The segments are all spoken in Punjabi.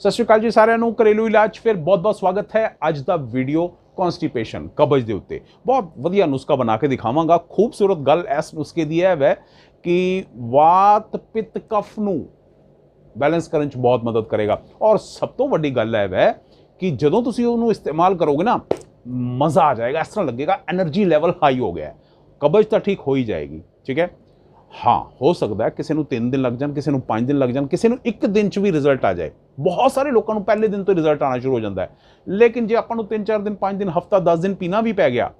ਸਤਿ ਸ਼੍ਰੀ ਅਕਾਲ ਜੀ ਸਾਰਿਆਂ ਨੂੰ, ਘਰੇਲੂ ਇਲਾਜ ਫਿਰ ਬਹੁਤ-ਬਹੁਤ ਸਵਾਗਤ ਹੈ। ਅੱਜ ਦਾ ਵੀਡੀਓ ਕਨਸਟੀਪੇਸ਼ਨ ਕਬਜ਼ ਦੇ ਉੱਤੇ। ਬਹੁਤ ਵਧੀਆ ਨੁਸਖਾ ਬਣਾ ਕੇ ਦਿਖਾਵਾਂਗਾ। ਖੂਬਸੂਰਤ ਗੱਲ ਇਸ ਨੁਸਖੇ ਦੀ ਹੈ ਵੈ ਕਿ ਵਾਤ, ਪਿਤ, ਕਫ ਨੂੰ ਬੈਲੈਂਸ ਕਰਨ 'ਚ ਬਹੁਤ ਮਦਦ ਕਰੇਗਾ। ਔਰ ਸਭ ਤੋਂ ਵੱਡੀ ਗੱਲ ਹੈ ਵੈ ਕਿ ਜਦੋਂ ਤੁਸੀਂ ਉਹਨੂੰ ਇਸਤੇਮਾਲ ਕਰੋਗੇ ਨਾ, ਮਜ਼ਾ ਆ ਜਾਏਗਾ, ਇਸ ਤਰ੍ਹਾਂ ਲੱਗੇਗਾ એનર્ਜੀ ਲੈਵਲ ਹਾਈ ਹੋ ਗਿਆ। ਕਬਜ਼ ਤਾਂ ਠੀਕ ਹੋ ਹੀ ਜਾਏਗੀ, ਠੀਕ ਹੈ? ਹਾਂ, ਹੋ ਸਕਦਾ ਕਿਸੇ ਨੂੰ 3 ਦਿਨ ਲੱਗ ਜਾਣ, ਕਿਸੇ ਨੂੰ 5 ਦਿਨ ਲੱਗ ਜਾਣ, ਕਿਸੇ ਨੂੰ 1 ਦਿਨ 'ਚ ਵੀ ਰਿਜ਼ਲਟ ਆ ਜਾਏ। ਬਹੁਤ ਸਾਰੇ ਲੋਕਾਂ ਨੂੰ ਪਹਿਲੇ ਦਿਨ ਤੋਂ ਰਿਜ਼ਲਟ ਆਣਾ ਸ਼ੁਰੂ ਹੋ ਜਾਂਦਾ ਹੈ। ਲੇਕਿਨ ਜੇ ਆਪਾਂ ਨੂੰ 3-4 ਦਿਨ 5 ਦਿਨ, ਹਫਤਾ 10 ਦਿਨ ਪੀਣਾ ਵੀ ਪੈ ਗਿਆ,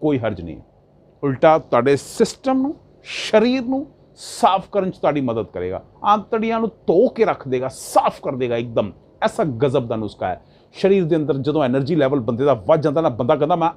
ਕੋਈ ਹਰਜ ਨਹੀਂ ਉਲਟਾ ਤੁਹਾਡੇ ਸਿਸਟਮ ਨੂੰ, ਸਰੀਰ ਨੂੰ ਸਾਫ਼ ਕਰਨ 'ਚ ਤੁਹਾਡੀ ਮਦਦ ਕਰੇਗਾ। ਆਂਤੜੀਆਂ ਨੂੰ ਧੋ ਕੇ ਰੱਖ ਦੇਗਾ, ਸਾਫ਼ ਕਰ ਦੇਗਾ ਇੱਕਦਮ। ਐਸਾ ਗਜ਼ਬ ਦਾ ਨੁਸਖਾ ਹੈ। ਸਰੀਰ ਦੇ ਅੰਦਰ ਜਦੋਂ એનર્ਜੀ ਲੈਵਲ ਬੰਦੇ ਦਾ ਵੱਧ ਜਾਂਦਾ ਨਾ, ਬੰਦਾ ਕਹਿੰਦਾ, ਮੈਂ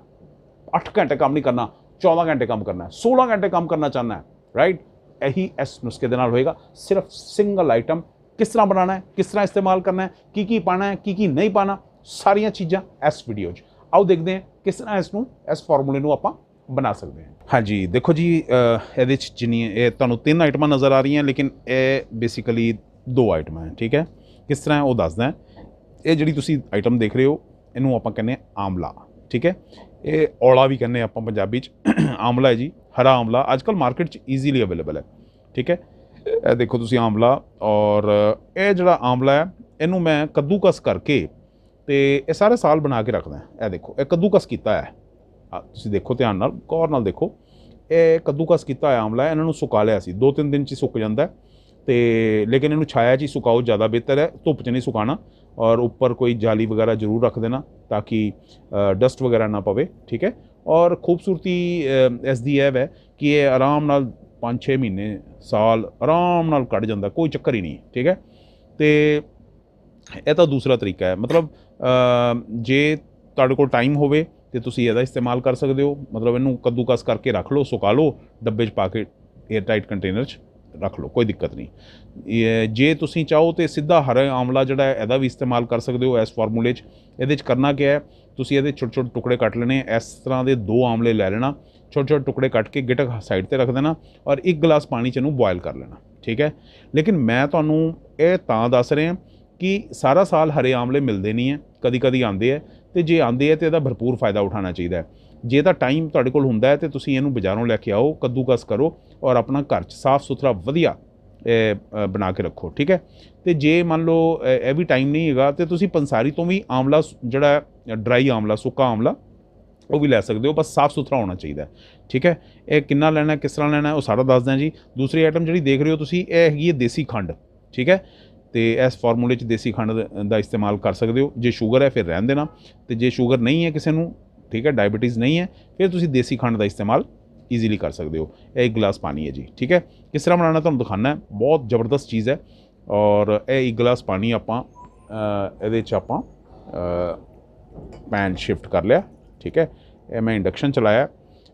8 ਘੰਟੇ ਕੰਮ ਨਹੀਂ ਕਰਨਾ 14 ਘੰਟੇ ਕੰਮ ਕਰਨਾ 16 ਘੰਟੇ ਕੰਮ ਕਰਨਾ ਚਾਹੁੰਦਾ ਹੈ। ਰਾਈਟ ਇਹੀ ਇਸ ਨੁਸਖੇ ਦੇ ਨਾਲ ਹੋਏਗਾ ਸਿਰਫ ਸਿੰਗਲ ਆਈਟਮ ਕਿਸ ਤਰ੍ਹਾਂ ਬਣਾਉਣਾ ਹੈ ਕਿਸ ਤਰ੍ਹਾਂ ਇਸਤੇਮਾਲ ਕਰਨਾ ਹੈ ਕੀ ਕੀ ਪਾਣਾ ਹੈ ਕੀ ਕੀ ਨਹੀਂ ਪਾਣਾ ਸਾਰੀਆਂ ਚੀਜ਼ਾਂ ਇਸ ਵੀਡੀਓ 'ਚ ਆਓ ਦੇਖਦੇ ਹਾਂ ਕਿਸ ਤਰ੍ਹਾਂ ਇਸ ਨੂੰ ਇਸ ਫਾਰਮੂਲੇ ਨੂੰ ਆਪਾਂ ਬਣਾ ਸਕਦੇ ਹਾਂ ਹਾਂਜੀ ਦੇਖੋ ਜੀ ਇਹਦੇ 'ਚ ਜਿੰਨੀ ਇਹ ਤੁਹਾਨੂੰ ਤਿੰਨ ਆਈਟਮਾਂ ਨਜ਼ਰ ਆ ਰਹੀਆਂ ਲੇਕਿਨ ਇਹ ਬੇਸਿਕਲੀ ਦੋ ਆਈਟਮਾਂ ਹੈ ਠੀਕ ਹੈ ਕਿਸ ਤਰ੍ਹਾਂ ਉਹ ਦੱਸਦਾ ਇਹ ਜਿਹੜੀ ਤੁਸੀਂ ਆਈਟਮ ਦੇਖ ਰਹੇ ਹੋ ਇਹਨੂੰ ਆਪਾਂ ਕਹਿੰਦੇ ਹਾਂ ਆਮਲਾ ਠੀਕ ਹੈ? ਇਹ ਔਲਾ ਵੀ ਕਹਿੰਦੇ ਆਪਾਂ ਪੰਜਾਬੀ 'ਚ। ਆਮਲਾ ਹੈ ਜੀ, ਹਰਾ ਆਮਲਾ ਅੱਜ ਅੱਜਕੱਲ ਮਾਰਕੀਟ 'ਚ ਈਜ਼ੀਲੀ ਅਵੇਲੇਬਲ ਹੈ। ਠੀਕ ਹੈ? ਇਹ ਦੇਖੋ ਤੁਸੀਂ ਆਮਲਾ ਔਰ ਇਹ ਜਿਹੜਾ ਆਮਲਾ ਹੈ, ਇਹਨੂੰ ਮੈਂ ਕੱਦੂਕਸ ਕਰਕੇ ਤੇ ਇਹ ਸਾਰੇ ਸਾਲ ਬਣਾ ਕੇ ਰੱਖਦਾ ਇਹ ਦੇਖੋ, ਇਹ ਕੱਦੂਕਸ ਕੀਤਾ ਹੈ। ਤੁਸੀਂ ਦੇਖੋ ਧਿਆਨ ਨਾਲ, ਗੌਰ ਨਾਲ ਦੇਖੋ। ਇਹ ਕੱਦੂਕਸ ਕੀਤਾ ਹੋਇਆ ਆਮਲਾ ਇਹਨਾਂ ਨੂੰ ਸੁਕਾ ਲਿਆ ਸੀ। ਦੋ ਤਿੰਨ ਦਿਨ 'ਚ ਸੁੱਕ ਜਾਂਦਾ ਹੈ ਤੇ ਲੇਕਿਨ ਇਹਨੂੰ ਛਾਇਆ 'ਚ ਹੀ ਸੁਕਾਓ ਜ਼ਿਆਦਾ ਬਿਹਤਰ ਹੈ, ਧੁੱਪ 'ਚ ਨਹੀਂ ਸੁਕਾਣਾ। ਔਰ ਉੱਪਰ ਕੋਈ ਜਾਲੀ ਵਗੈਰਾ ਜ਼ਰੂਰ ਰੱਖ ਦੇਣਾ ਤਾਂ ਕਿ ਡਸਟ ਵਗੈਰਾ ਨਾ ਪਵੇ, ਠੀਕ ਹੈ? ਔਰ ਖੂਬਸੂਰਤੀ ਇਸ ਦੀ ਇਹ ਹੈ ਕਿ ਇਹ ਆਰਾਮ ਨਾਲ 5-6 ਮਹੀਨੇ, ਸਾਲ ਆਰਾਮ ਨਾਲ ਕੱਢ ਜਾਂਦਾ, ਕੋਈ ਚੱਕਰ ਹੀ ਨਹੀਂ, ਠੀਕ ਹੈ? ਤੇ ਇਹ ਤਾਂ ਦੂਸਰਾ ਤਰੀਕਾ ਹੈ, ਮਤਲਬ ਜੇ ਤੁਹਾਡੇ ਕੋਲ ਟਾਈਮ ਹੋਵੇ ਤੇ ਤੁਸੀਂ ਇਹਦਾ ਇਸਤੇਮਾਲ ਕਰ ਸਕਦੇ ਹੋ, ਮਤਲਬ ਇਹਨੂੰ ਕੱਦੂਕਸ ਕਰਕੇ ਰੱਖ ਲਓ, ਸੁਕਾ ਲਓ, ਡੱਬੇ 'ਚ ਪਾ ਕੇ 에ਅਰ ਟਾਈਟ ਕੰਟੇਨਰ 'ਚ ਰੱਖ ਲਓ, ਕੋਈ ਦਿੱਕਤ ਨਹੀਂ। ਜੇ ਤੁਸੀਂ ਚਾਹੋ ਤੇ ਸਿੱਧਾ ਹਰਾ ਆਮਲਾ ਜਿਹੜਾ ਇਹਦਾ ਵੀ ਇਸਤੇਮਾਲ ਕਰ ਸਕਦੇ ਹੋ ਇਸ ਫਾਰਮੂਲੇ 'ਚ। ਇਹਦੇ 'ਚ ਕਰਨਾ ਕੀ ਹੈ, ਤੁਸੀਂ ਇਹਦੇ ਛੋਟੇ ਛੋਟੇ ਟੁਕੜੇ ਕੱਟ ਲੈਣੇ, ਇਸ ਤਰ੍ਹਾਂ ਦੇ ਦੋ ਆਮਲੇ ਲੈ ਲੈਣਾ, ਛੋਟੇ ਛੋਟੇ ਟੁਕੜੇ ਕੱਟ ਕੇ ਗਿਟਕ ਸਾਈਡ ਤੇ ਰੱਖ ਦੇਣਾ ਔਰ ਇੱਕ ਗਲਾਸ ਪਾਣੀ 'ਚ ਇਹਨੂੰ ਬੋਇਲ ਕਰ ਲੈਣਾ, ਠੀਕ ਹੈ? ਲੇਕਿਨ ਮੈਂ ਤੁਹਾਨੂੰ ਇਹ ਤਾਂ ਦੱਸ ਰਿਹਾ ਕਿ ਸਾਰਾ ਸਾਲ ਹਰੇ ਆਮਲੇ ਮਿਲਦੇ ਨਹੀਂ ਹੈ ਕਦੀ ਕਦੀ ਆਉਂਦੇ ਹੈ ਤੇ ਜੇ ਆਉਂਦੇ ਹੈ ਤੇ ਇਹਦਾ ਭਰਪੂਰ ਫਾਇਦਾ ਉਠਾਉਣਾ ਚਾਹੀਦਾ ਹੈ। ਜੇ ਤਾਂ ਟਾਈਮ ਤੁਹਾਡੇ ਕੋਲ ਹੁੰਦਾ ਹੈ ਤੇ ਤੁਸੀਂ ਇਹਨੂੰ ਬਾਜ਼ਾਰੋਂ ਲੈ ਕੇ ਆਓ, ਕੱਦੂਕਸ ਕਰੋ ਔਰ ਆਪਣਾ ਘਰ 'ਚ ਸਾਫ਼ ਸੁਥਰਾ ਵਧੀਆ ਬਣਾ ਕੇ ਰੱਖੋ, ਠੀਕ ਹੈ? ਤੇ ਜੇ ਮੰਨ ਲਓ ਇਹ ਵੀ ਟਾਈਮ ਨਹੀਂ ਹੈਗਾ ਤੇ ਤੁਸੀਂ ਪੰਸਾਰੀ ਤੋਂ ਵੀ ਆਮਲਾ ਜਿਹੜਾ ਡਰਾਈ ਆਮਲਾ ਸੁੱਕਾ ਆਮਲਾ ਉਹ ਵੀ ਲੈ ਸਕਦੇ ਹੋ, ਬਸ ਸਾਫ਼ ਸੁਥਰਾ ਹੋਣਾ ਚਾਹੀਦਾ ਠੀਕ ਹੈ? ਇਹ ਕਿੰਨਾ ਲੈਣਾ, ਕਿਸ ਤਰ੍ਹਾਂ ਲੈਣਾ, ਉਹ ਸਾਰਾ ਦੱਸਦਾ ਜੀ। ਦੂਸਰੀ ਆਈਟਮ ਜਿਹੜੀ ਦੇਖ ਰਹੇ ਹੋ ਤੁਸੀਂ, ਇਹ ਹੈਗੀ ਹੈ ਦੇਸੀ ਖੰਡ, ਠੀਕ ਹੈ? ਤੇ ਇਸ ਫਾਰਮੂਲੇ 'ਚ ਦੇਸੀ ਖੰਡ ਦਾ- ਦਾ ਇਸਤੇਮਾਲ ਕਰ ਸਕਦੇ ਹੋ। ਜੇ ਸ਼ੂਗਰ ਹੈ, ਫਿਰ ਰਹਿਣ ਦੇਣਾ। ਤੇ ਜੇ ਸ਼ੂਗਰ ਨਹੀਂ ਹੈ ਕਿਸੇ ਨੂੰ ਠੀਕ ਹੈ? ਡਾਇਬੀਟੀਜ਼ ਨਹੀਂ ਹੈ, ਫਿਰ ਤੁਸੀਂ ਦੇਸੀ ਖੰਡ ਦਾ ਇਸਤੇਮਾਲ ਈਜ਼ੀਲੀ ਕਰ ਸਕਦੇ ਹੋ। ਇਹ ਇੱਕ ਗਲਾਸ ਪਾਣੀ ਹੈ ਜੀ, ਠੀਕ ਹੈ? ਕਿਸ ਤਰ੍ਹਾਂ ਬਣਾਉਣਾ ਤੁਹਾਨੂੰ ਦਿਖਾਣਾ ਹੈ। ਬਹੁਤ ਜ਼ਬਰਦਸਤ ਚੀਜ਼ ਹੈ ਔਰ ਇਹ ਇੱਕ ਗਲਾਸ ਪਾਣੀ ਆਪਾਂ ਇਹਦੇ 'ਚ ਆਪਾਂ ਪੈਨ ਸ਼ਿਫਟ ਕਰ ਲਿਆ, ਠੀਕ ਹੈ? ਇਹ ਮੈਂ ਇੰਡਕਸ਼ਨ ਚਲਾਇਆ।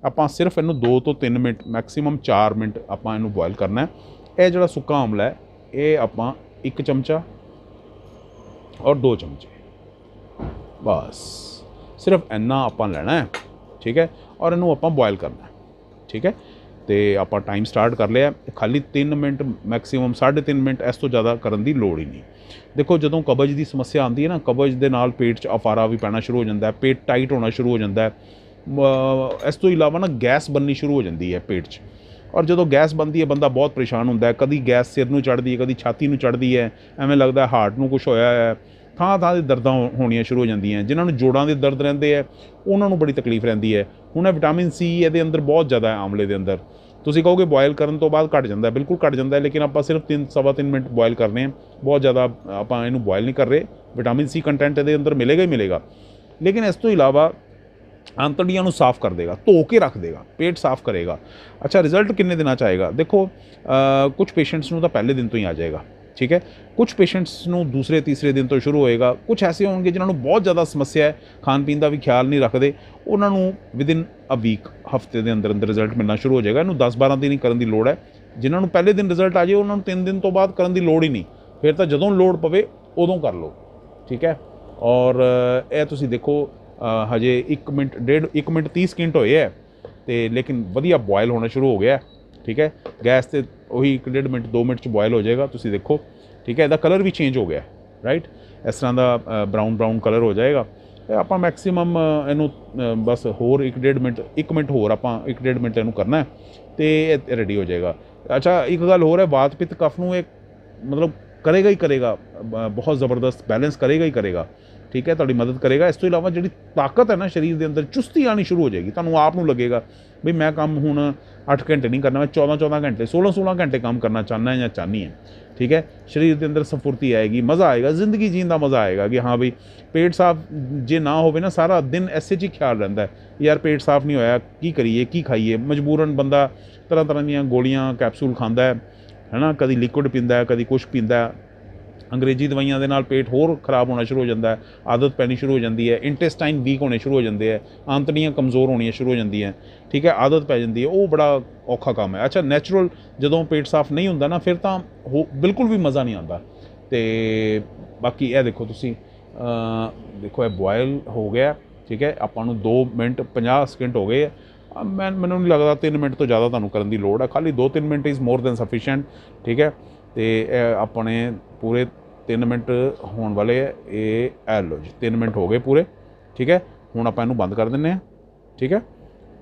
ਆਪਾਂ ਸਿਰਫ ਇਹਨੂੰ 2 ਤੋਂ 3 ਮਿੰਟ ਮੈਕਸਿਮਮ 4 ਮਿੰਟ ਆਪਾਂ ਇਹਨੂੰ ਬੋਇਲ ਕਰਨਾ ਹੈ। ਇਹ ਜਿਹੜਾ ਸੁੱਕਾ ਆਮਲਾ ਹੈ, ਇਹ ਆਪਾਂ ਇੱਕ ਚਮਚਾ ਔਰ ਦੋ ਚਮਚੇ। ਬਸ। ਸਿਰਫ ਇੰਨਾ ਆਪਾਂ ਲੈਣਾ ਹੈ, ਠੀਕ ਹੈ, ਔਰ ਇਹਨੂੰ ਆਪਾਂ ਬੋਇਲ ਕਰਨਾ ਠੀਕ ਹੈ, ਤੇ ਆਪਾਂ ਟਾਈਮ ਸਟਾਰਟ ਕਰ ਲਿਆ ਖਾਲੀ 3 ਮਿੰਟ ਮੈਕਸਿਮਮ 3.5 ਮਿੰਟ ਇਸ ਤੋਂ ਜ਼ਿਆਦਾ ਕਰਨ ਦੀ ਲੋੜ ਹੀ ਨਹੀਂ। ਦੇਖੋ, ਜਦੋਂ ਕਬਜ਼ ਦੀ ਸਮੱਸਿਆ ਆਉਂਦੀ ਹੈ ਨਾ, ਕਬਜ਼ ਦੇ ਨਾਲ ਪੇਟ 'ਚ ਅਫਾਰਾ ਵੀ ਪੈਣਾ ਸ਼ੁਰੂ ਹੋ ਜਾਂਦਾ ਹੈ, ਪੇਟ ਟਾਈਟ ਹੋਣਾ ਸ਼ੁਰੂ ਹੋ ਜਾਂਦਾ ਹੈ। ਇਸ ਤੋਂ ਇਲਾਵਾ ਨਾ ਗੈਸ ਬਣਨੀ ਸ਼ੁਰੂ ਹੋ ਜਾਂਦੀ ਹੈ ਪੇਟ 'ਚ। ਔਰ ਜਦੋਂ ਗੈਸ ਬਣਦੀ ਹੈ, ਬੰਦਾ ਬਹੁਤ ਪਰੇਸ਼ਾਨ ਹੁੰਦਾ ਹੈ, ਕਦੀ ਗੈਸ ਸਿਰ ਨੂੰ ਚੜ੍ਹਦੀ ਹੈ, ਕਦੀ ਛਾਤੀ ਨੂੰ ਚੜ੍ਹਦੀ ਹੈ, ਐਵੇਂ ਲੱਗਦਾ ਹਾਰਟ ਨੂੰ ਕੁਝ ਹੋਇਆ ਹੈ। ਥਾਂ ਥਾਂ ਦੇ ਦਰਦਾਂ ਹੋਣੀਆਂ ਸ਼ੁਰੂ ਹੋ ਜਾਂਦੀਆਂ ਜਿਨ੍ਹਾਂ ਨੂੰ ਜੋੜਾਂ ਦੇ ਦਰਦ ਰਹਿੰਦੇ ਹੈ, ਉਹਨਾਂ ਨੂੰ ਬੜੀ ਤਕਲੀਫ ਰਹਿੰਦੀ ਹੈ। ਹੁਣ ਇਹ ਵਿਟਾਮਿਨ ਸੀ ਇਹਦੇ ਅੰਦਰ ਬਹੁਤ ਜ਼ਿਆਦਾ ਹੈ ਆਮਲੇ ਦੇ ਅੰਦਰ। ਤੁਸੀਂ ਕਹੋਗੇ ਬੋਇਲ ਕਰਨ ਤੋਂ ਬਾਅਦ ਘਟ ਜਾਂਦਾ ਬਿਲਕੁਲ ਘਟ ਜਾਂਦਾ ਲੇਕਿਨ ਆਪਾਂ ਸਿਰਫ 3 ਸਵਾ 3 ਮਿੰਟ ਬੋਇਲ ਕਰਨੇ ਆ ਬਹੁਤ ਜ਼ਿਆਦਾ ਆਪਾਂ ਇਹਨੂੰ ਬੋਇਲ ਨਹੀਂ ਕਰ ਰਹੇ। ਵਿਟਾਮਿਨ ਸੀ ਕੰਟੈਂਟ ਇਹਦੇ ਅੰਦਰ ਮਿਲੇਗਾ ਹੀ ਮਿਲੇਗਾ। ਲੇਕਿਨ ਇਸ ਤੋਂ ਇਲਾਵਾ ਆਂਤੜੀਆਂ ਨੂੰ ਸਾਫ਼ ਕਰ ਦੇਗਾ, ਧੋ ਕੇ ਰੱਖ ਦੇਗਾ, ਪੇਟ ਸਾਫ਼ ਕਰੇਗਾ। ਅੱਛਾ ਰਿਜ਼ਲਟ ਕਿੰਨੇ ਦਿਨਾਂ ਚ ਆਏਗਾ? ਦੇਖੋ ਕੁਝ ਪੇਸ਼ੈਂਟਸ ਨੂੰ ਤਾਂ ਪਹਿਲੇ ਦਿਨ ਤੋਂ ਹੀ ਆ ਜਾਏਗਾ। ਠੀਕ ਹੈ? ਕੁਝ ਪੇਸ਼ੈਂਟਸ ਨੂੰ ਦੂਸਰੇ, ਤੀਸਰੇ ਦਿਨ ਤੋਂ ਸ਼ੁਰੂ ਹੋਏਗਾ। ਕੁਝ ਐਸੇ ਹੋਣਗੇ ਜਿਨ੍ਹਾਂ ਨੂੰ ਬਹੁਤ ਜ਼ਿਆਦਾ ਸਮੱਸਿਆ ਹੈ, ਖਾਣ ਪੀਣ ਦਾ ਵੀ ਖਿਆਲ ਨਹੀਂ ਰੱਖਦੇ। ਉਹਨਾਂ ਨੂੰ ਵਿਦਿਨ ਅ ਵੀਕ ਹਫ਼ਤੇ ਦੇ ਅੰਦਰ ਅੰਦਰ ਰਿਜ਼ਲਟ ਮਿਲਣਾ ਸ਼ੁਰੂ ਹੋ ਜਾਏਗਾ। ਇਹਨੂੰ 10-12 ਦਿਨ ਹੀ ਕਰਨ ਦੀ ਲੋੜ ਹੈ। ਜਿਨ੍ਹਾਂ ਨੂੰ ਪਹਿਲੇ ਦਿਨ ਰਿਜ਼ਲਟ ਆ ਜਾਏ, ਉਹਨਾਂ ਨੂੰ 3 ਦਿਨ ਤੋਂ ਬਾਅਦ ਕਰਨ ਦੀ ਲੋੜ ਹੀ ਨਹੀਂ। ਫਿਰ ਤਾਂ ਜਦੋਂ ਲੋੜ ਪਵੇ, ਉਦੋਂ ਕਰ ਲਓ। ਠੀਕ ਹੈ? ਔਰ ਇਹ ਤੁਸੀਂ ਦੇਖੋ ਹਜੇ 1 ਮਿੰਟ, ਡੇਢ 1 ਮਿੰਟ 30 ਸਕਿੰਟ ਹੋਏ ਹੈ। ਤੇ ਲੇਕਿਨ ਵਧੀਆ ਬੋਇਲ ਹੋਣਾ ਸ਼ੁਰੂ ਹੋ ਗਿਆ ਠੀਕ ਹੈ? ਗੈਸ ਤੇ ਉਹੀ 1 ਡੇਢ ਮਿੰਟ 2 ਮਿੰਟ ਚ ਬੋਇਲ ਹੋ ਜਾਏਗਾ, ਤੁਸੀਂ ਦੇਖੋ। ਠੀਕ ਹੈ? ਇਹਦਾ ਕਲਰ ਵੀ ਚੇਂਜ ਹੋ ਗਿਆ ਰਾਈਟ ਇਸ ਤਰ੍ਹਾਂ ਦਾ ਬਰਾਊਨ ਬਰਾਊਨ ਕਲਰ ਹੋ ਜਾਏਗਾ। ਆਪਾਂ ਮੈਕਸਿਮਮ ਇਹਨੂੰ ਬਸ ਹੋਰ 1.5 ਮਿੰਟ 1 ਮਿੰਟ ਹੋਰ ਆਪਾਂ 1.5 ਮਿੰਟ ਇਹਨੂੰ ਕਰਨਾ ਹੈ ਤੇ ਇਹ ਰੈਡੀ ਹੋ ਜਾਏਗਾ। ਅੱਛਾ, ਇੱਕ ਗੱਲ ਹੋਰ ਹੈ ਵਾਤ ਪਿੱਤ ਕਫ ਨੂੰ ਇਹ ਮਤਲਬ ਕਰੇਗਾ ਹੀ ਕਰੇਗਾ ਬਹੁਤ ਜ਼ਬਰਦਸਤ ਬੈਲੈਂਸ ਕਰੇਗਾ ਹੀ ਕਰੇਗਾ। ਠੀਕ ਹੈ? ਤੁਹਾਡੀ ਮਦਦ ਕਰੇਗਾ। ਇਸ ਤੋਂ ਇਲਾਵਾ ਜਿਹੜੀ ਤਾਕਤ ਹੈ ਨਾ, ਸਰੀਰ ਦੇ ਅੰਦਰ ਚੁਸਤੀ ਆਣੀ ਸ਼ੁਰੂ ਹੋ ਜਾਏਗੀ। ਤੁਹਾਨੂੰ ਆਪ ਨੂੰ ਲੱਗੇਗਾ ਵੀ ਮੈਂ ਕੰਮ ਹੁਣ 8 ਘੰਟੇ ਨਹੀਂ ਕਰਨਾ, ਮੈਂ 14 14 ਘੰਟੇ 16 16 ਘੰਟੇ ਕੰਮ ਕਰਨਾ ਚਾਹੁੰਦਾ ਜਾਂ ਚਾਹਨੀ ਹੈ, ਠੀਕ ਹੈ? ਸਰੀਰ ਦੇ ਅੰਦਰ ਸਫੁਰਤੀ ਆਏਗੀ, ਮਜ਼ਾ ਆਏਗਾ, ਜ਼ਿੰਦਗੀ ਜੀਣ ਦਾ ਮਜ਼ਾ ਆਏਗਾ ਕਿ ਹਾਂ ਬਈ ਪੇਟ ਸਾਫ਼ ਜੇ ਨਾ ਹੋਵੇ ਨਾ ਸਾਰਾ ਦਿਨ ਐਸੇ 'ਚ ਹੀ ਖਿਆਲ ਰਹਿੰਦਾ ਯਾਰ ਪੇਟ ਸਾਫ਼ ਨਹੀਂ ਹੋਇਆ, ਕੀ ਕਰੀਏ, ਕੀ ਖਾਈਏ? ਮਜਬੂਰਨ ਬੰਦਾ ਤਰ੍ਹਾਂ ਤਰ੍ਹਾਂ ਦੀਆਂ ਗੋਲੀਆਂ ਕੈਪਸੂਲ ਖਾਂਦਾ ਹੈ ਹੈਨਾ ਕਦੀ ਲਿਕੁਇਡ ਪੀਂਦਾ ਹੈ, ਕਦੀ ਕੁਛ ਪੀਂਦਾ ਅੰਗਰੇਜ਼ੀ ਦਵਾਈਆਂ ਦੇ ਨਾਲ ਪੇਟ ਹੋਰ ਖਰਾਬ ਹੋਣਾ ਸ਼ੁਰੂ ਹੋ ਜਾਂਦਾ ਹੈ ਆਦਤ ਪੈਣੀ ਸ਼ੁਰੂ ਹੋ ਜਾਂਦੀ ਹੈ ਇੰਟੈਸਟਾਈਨ ਵੀਕ ਹੋਣੇ ਸ਼ੁਰੂ ਹੋ ਜਾਂਦੇ ਹੈ ਆਂਤੜੀਆਂ ਕਮਜ਼ੋਰ ਹੋਣੀਆਂ ਸ਼ੁਰੂ ਹੋ ਜਾਂਦੀਆਂ ਠੀਕ ਹੈ ਆਦਤ ਪੈ ਜਾਂਦੀ ਹੈ ਉਹ ਬੜਾ ਔਖਾ ਕੰਮ ਹੈ। ਅੱਛਾ ਨੈਚੁਰਲ ਜਦੋਂ ਪੇਟ ਸਾਫ਼ ਨਹੀਂ ਹੁੰਦਾ ਨਾ ਫਿਰ ਤਾਂ ਹੋ- ਬਿਲਕੁਲ ਵੀ ਮਜ਼ਾ ਨਹੀਂ ਆਉਂਦਾ। ਤੇ ਬਾਕੀ ਇਹ ਦੇਖੋ ਤੁਸੀਂ ਦੇਖੋ ਇਹ ਬੋਇਲ ਹੋ ਗਿਆ ਠੀਕ ਹੈ ਆਪਾਂ ਨੂੰ 2 ਮਿੰਟ 50 ਸਕਿੰਟ ਹੋ ਗਏ ਆ। ਅ, ਮੈਂ ਮੈਨੂੰ ਨਹੀਂ ਲੱਗਦਾ 3 ਮਿੰਟ ਤੋਂ ਜ਼ਿਆਦਾ ਤੁਹਾਨੂੰ ਕਰਨ ਦੀ ਲੋੜ ਹੈ ਖਾਲੀ 2-3 minute is more than sufficient ਠੀਕ ਹੈ। ਤੇ ਇਹ ਆਪਣੇ ਪੂਰੇ 3 ਮਿੰਟ ਹੋਣ ਵਾਲੇ ਹੈ ਇਹ ਐ ਲਓ ਜੀ 3 ਮਿੰਟ ਹੋ ਗਏ ਪੂਰੇ, ਠੀਕ ਹੈ? ਹੁਣ ਆਪਾਂ ਇਹਨੂੰ ਬੰਦ ਕਰ ਦਿੰਨੇ ਆ, ਠੀਕ ਹੈ?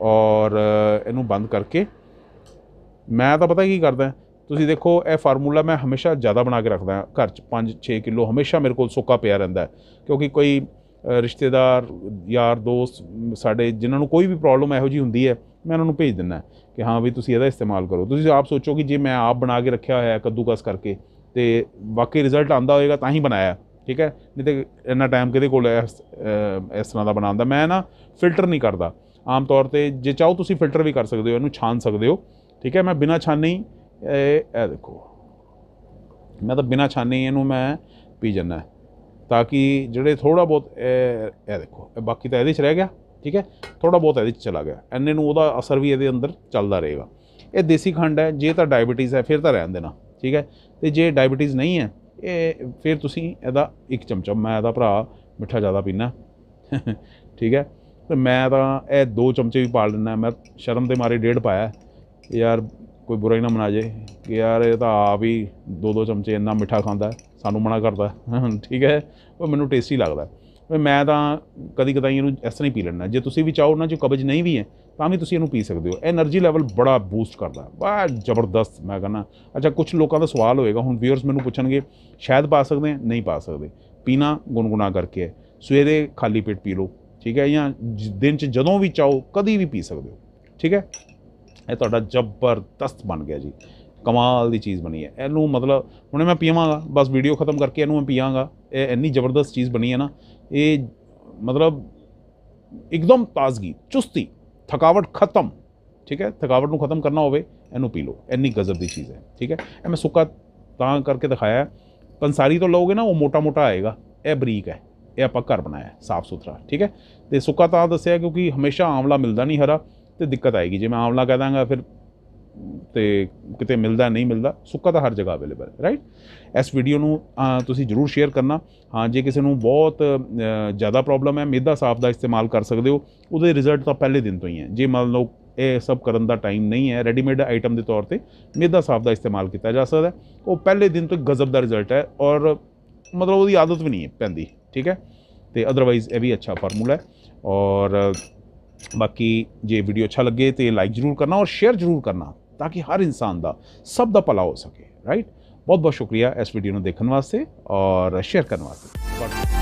ਔਰ ਇਹਨੂੰ ਬੰਦ ਕਰਕੇ, ਮੈਂ ਤਾਂ ਪਤਾ ਕੀ ਕਰਦਾ, ਤੁਸੀਂ ਦੇਖੋ, ਇਹ ਫਾਰਮੂਲਾ ਮੈਂ ਹਮੇਸ਼ਾ ਜ਼ਿਆਦਾ ਬਣਾ ਕੇ ਰੱਖਦਾ, ਘਰ 'ਚ 5-6 ਕਿਲੋ ਹਮੇਸ਼ਾ ਮੇਰੇ ਕੋਲ ਸੁੱਕਾ ਪਿਆ ਰਹਿੰਦਾ ਕਿਉਂਕਿ ਕੋਈ ਰਿਸ਼ਤੇਦਾਰ, ਯਾਰ, ਦੋਸਤ, ਸਾਡੇ ਜਿਨ੍ਹਾਂ ਨੂੰ ਕੋਈ ਵੀ ਪ੍ਰੋਬਲਮ ਇਹੋ ਜੀ ਹੁੰਦੀ ਹੈ, ਮੈਂ ਉਹਨਾਂ ਨੂੰ ਭੇਜ ਦਿੰਦਾ ਕਿ ਹਾਂ ਵੀ ਤੁਸੀਂ ਇਹਦਾ ਇਸਤੇਮਾਲ ਕਰੋ। ਤੁਸੀਂ ਆਪ ਸੋਚੋ ਕਿ ਜੇ ਮੈਂ ਆਪ ਬਣਾ ਕੇ ਰੱਖਿਆ ਹੋਇਆ ਕੱਦੂਕਸ ਕਰਕੇ ਤੇ ਬਾਕੀ ਰਿਜ਼ਲਟ ਆਂਦਾ ਹੋਏਗਾ ਤਾਂ ਹੀ ਬਣਾਇਆ। ਠੀਕ ਹੈ? ਨਹੀਂ ਤੇ ਇੰਨਾ ਟਾਈਮ ਕਿਹਦੇ ਕੋਲ ਇਸ ਤਰ੍ਹਾਂ ਦਾ ਬਣਾਉਂਦਾ ਮੈਂ ਨਾ ਫਿਲਟਰ ਨਹੀਂ ਕਰਦਾ। ਆਮ ਤੌਰ ਤੇ ਜੇ ਚਾਹੋ ਤੁਸੀਂ ਫਿਲਟਰ ਵੀ ਕਰ ਸਕਦੇ ਹੋ, ਇਹਨੂੰ ਛਾਨ ਸਕਦੇ ਹੋ। ਠੀਕ ਹੈ? ਮੈਂ ਬਿਨਾ ਛਾਨੇ ਹੀ, ਇਹ ਦੇਖੋ। ਮੈਂ ਤਾਂ ਬਿਨਾ ਛਾਨੇ ਇਹਨੂੰ ਮੈਂ ਪੀ ਜਾਂਦਾ। ਤਾਂ ਕਿ ਜਿਹੜੇ ਥੋੜਾ ਬਹੁਤ, ਇਹ ਇਹ ਦੇਖੋ, ਇਹ ਬਾਕੀ ਤਾਂ ਇਹਦੇ 'ਚ ਰਹਿ ਗਿਆ। ਠੀਕ ਹੈ? ਥੋੜਾ ਬਹੁਤ ਇਹਦੇ 'ਚ ਚਲਾ ਗਿਆ। ਐਨੇ ਨੂੰ ਉਹਦਾ ਅਸਰ ਵੀ ਇਹਦੇ ਅੰਦਰ ਚੱਲਦਾ ਰਹੇਗਾ। ਇਹ ਦੇਸੀ ਖੰਡ ਹੈ। ਜੇ ਤਾਂ ਡਾਇਬੀਟੀਜ਼ ਹੈ, ਫਿਰ ਤਾਂ ਰਹਿਣ ਦੇਣਾ। ਠੀਕ ਹੈ? ਤੇ ਜੇ ਡਾਇਬੀਟੀਜ਼ ਨਹੀਂ ਹੈ, ਇਹ ਫਿਰ ਤੁਸੀਂ ਇਹਦਾ ਇੱਕ ਚਮਚਾ, ਮੈਂ ਇਹਦਾ ਭਰਾ ਮਿੱਠਾ ਜ਼ਿਆਦਾ ਪੀਣਾ ਠੀਕ ਹੈ? ਤੇ ਮੈਂ ਤਾਂ ਇਹ ਦੋ ਚਮਚੇ ਵੀ ਪਾ ਲੈਂਦਾ ਮੈਂ ਸ਼ਰਮ ਦੇ ਮਾਰੇ ਡੇਢ ਪਾਇਆ। ਯਾਰ ਕੋਈ ਬੁਰਾ ਹੀ ਨਾ ਮਨਾ ਜੇ ਕਿ ਯਾਰ ਇਹ ਤਾਂ ਆਪ ਹੀ ਦੋ ਦੋ ਚਮਚੇ ਇੰਨਾ ਮਿੱਠਾ ਖਾਂਦਾ, ਸਾਨੂੰ ਮਨਾ ਕਰਦਾ। ਠੀਕ ਹੈ? ਉਹ ਮੈਨੂੰ ਟੇਸਟੀ ਲੱਗਦਾ। ਮੈਂ ਤਾਂ ਕਦੀ ਕਦਾਈ ਇਹਨੂੰ ਇਸ ਤਰ੍ਹਾਂ ਹੀ ਪੀ ਲੈਣਾ ਜੇ ਤੁਸੀਂ ਵੀ ਚਾਹੋ ਨਾ, ਜੋ ਕਬਜ਼ ਨਹੀਂ ਵੀ ਹੈ ਤਾਂ ਵੀ ਤੁਸੀਂ ਇਹਨੂੰ ਪੀ ਸਕਦੇ ਹੋ। એનર્ਜੀ ਲੈਵਲ ਬੜਾ ਬੂਸਟ ਕਰਦਾ ਬੜਾ ਜ਼ਬਰਦਸਤ ਮੈਂ ਕਹਿੰਦਾ। ਅੱਛਾ ਕੁਝ ਲੋਕਾਂ ਦਾ ਸਵਾਲ ਹੋਏਗਾ। ਹੁਣ ਵੀਅਰਸ ਮੈਨੂੰ ਪੁੱਛਣਗੇ, ਸ਼ਾਇਦ ਪਾ ਸਕਦੇ ਆ ਨਹੀਂ ਪਾ ਸਕਦੇ। ਪੀਣਾ ਗੁੰਗੁਣਾ ਕਰਕੇ ਸਵੇਰੇ ਖਾਲੀ ਪੇਟ ਪੀ ਲਓ, ਠੀਕ ਹੈ, ਜਾਂ ਦਿਨ 'ਚ ਜਦੋਂ ਵੀ ਚਾਹੋ, ਕਦੀ ਵੀ ਪੀ ਸਕਦੇ ਹੋ, ਠੀਕ ਹੈ? ਇਹ ਤੁਹਾਡਾ ਜ਼ਬਰਦਸਤ ਬਣ ਗਿਆ ਜੀ। ਕਮਾਲ ਦੀ ਚੀਜ਼ ਬਣੀ ਹੈ। ਇਹਨੂੰ ਮਤਲਬ, ਹੁਣੇ ਮੈਂ ਪੀਵਾਂਗਾ, ਬਸ ਵੀਡੀਓ ਖਤਮ ਕਰਕੇ ਇਹਨੂੰ ਮੈਂ ਪੀਵਾਂਗਾ। ਇਹ ਇੰਨੀ ਜ਼ਬਰਦਸਤ ਚੀਜ਼ ਬਣੀ ਹੈ ਨਾ, ਇਹ ਮਤਲਬ, ਇਕਦਮ ਤਾਜ਼ਗੀ, ਚੁਸਤੀ। ਥਕਾਵਟ ਖਤਮ, ਠੀਕ ਹੈ? ਥਕਾਵਟ ਨੂੰ ਖਤਮ ਕਰਨਾ ਹੋਵੇ, ਇਹਨੂੰ ਪੀ ਲਓ। ਇੰਨੀ ਗਜ਼ਬ ਦੀ ਚੀਜ਼ ਹੈ, ਠੀਕ ਹੈ? ਇਹ ਮੈਂ ਸੁੱਕਾ ਤਾਂ ਕਰਕੇ ਦਿਖਾਇਆ ਪੰਸਾਰੀ ਤੋਂ ਲਓਗੇ ਨਾ, ਉਹ ਮੋਟਾ ਮੋਟਾ ਆਏਗਾ। ਇਹ ਬਰੀਕ ਹੈ। ਇਹ ਆਪਾਂ ਘਰ ਬਣਾਇਆ ਸਾਫ਼ ਸੁਥਰਾ, ਠੀਕ ਹੈ? ਤੇ ਸੁੱਕਾ ਤਾਂ ਦੱਸਿਆ ਕਿਉਂਕਿ ਹਮੇਸ਼ਾ ਆਮਲਾ ਮਿਲਦਾ ਨਹੀਂ ਹਰਾ ਤੇ ਦਿੱਕਤ ਆਏਗੀ। ਜੇ ਮੈਂ ਆਮਲਾ ਕਹਿ ਦਾਂਗਾ, ਫਿਰ ਤੇ ਕਿਤੇ ਮਿਲਦਾ ਨਹੀਂ ਮਿਲਦਾ, ਸੁੱਕਾ ਤਾਂ ਹਰ ਜਗ੍ਹਾ ਅਵੇਲੇਬਲ ਹੈ ਰਾਈਟ ਇਸ ਵੀਡੀਓ ਨੂੰ ਤੁਸੀਂ ਜਰੂਰ ਸ਼ੇਅਰ ਕਰਨਾ। ਹਾਂ, ਜੇ ਕਿਸੇ ਨੂੰ ਬਹੁਤ ਜ਼ਿਆਦਾ ਪ੍ਰੋਬਲਮ ਹੈ, ਮੇਦਾ ਸਾਫ਼ ਦਾ ਇਸਤੇਮਾਲ ਕਰ ਸਕਦੇ ਹੋ। ਉਹਦੇ ਰਿਜ਼ਲਟ ਤਾਂ ਪਹਿਲੇ ਦਿਨ ਤੋਂ ਹੀ ਹੈ। ਜੇ ਮੰਨ ਲਓ ਇਹ ਸਭ ਕਰਨ ਦਾ ਟਾਈਮ ਨਹੀਂ ਹੈ ਰੈਡੀਮੇਡ ਆਈਟਮ ਦੇ ਤੌਰ ਤੇ ਮੇਦਾ ਸਾਫ਼ ਦਾ ਇਸਤੇਮਾਲ ਕੀਤਾ ਜਾ ਸਕਦਾ ਉਹ ਪਹਿਲੇ ਦਿਨ ਤੋਂ ਗਜ਼ਬ ਦਾ ਰਿਜ਼ਲਟ ਹੈ ਔਰ ਮਤਲਬ ਉਹਦੀ ਆਦਤ ਵੀ ਨਹੀਂ ਪੈਂਦੀ, ਠੀਕ ਹੈ? ਤੇ ਅਦਰਵਾਈਜ਼ ਇਹ ਵੀ ਅੱਛਾ ਫਾਰਮੂਲਾ ਹੈ। ਔਰ ਬਾਕੀ ਜੇ ਵੀਡੀਓ ਅੱਛਾ ਲੱਗੇ ਤੇ ਲਾਈਕ ਜ਼ਰੂਰ ਕਰਨਾ ਔਰ ਸ਼ੇਅਰ ਜ਼ਰੂਰ ਕਰਨਾ। ਤਾਂ ਕਿ ਹਰ ਇਨਸਾਨ ਦਾ ਸਭ ਦਾ ਭਲਾ ਹੋ ਸਕੇ ਰਾਈਟ ਬਹੁਤ ਬਹੁਤ ਸ਼ੁਕਰੀਆ ਇਸ ਵੀਡੀਓ ਨੂੰ ਦੇਖਣ ਵਾਸਤੇ ਔਰ ਸ਼ੇਅਰ ਕਰਨ ਵਾਸਤੇ।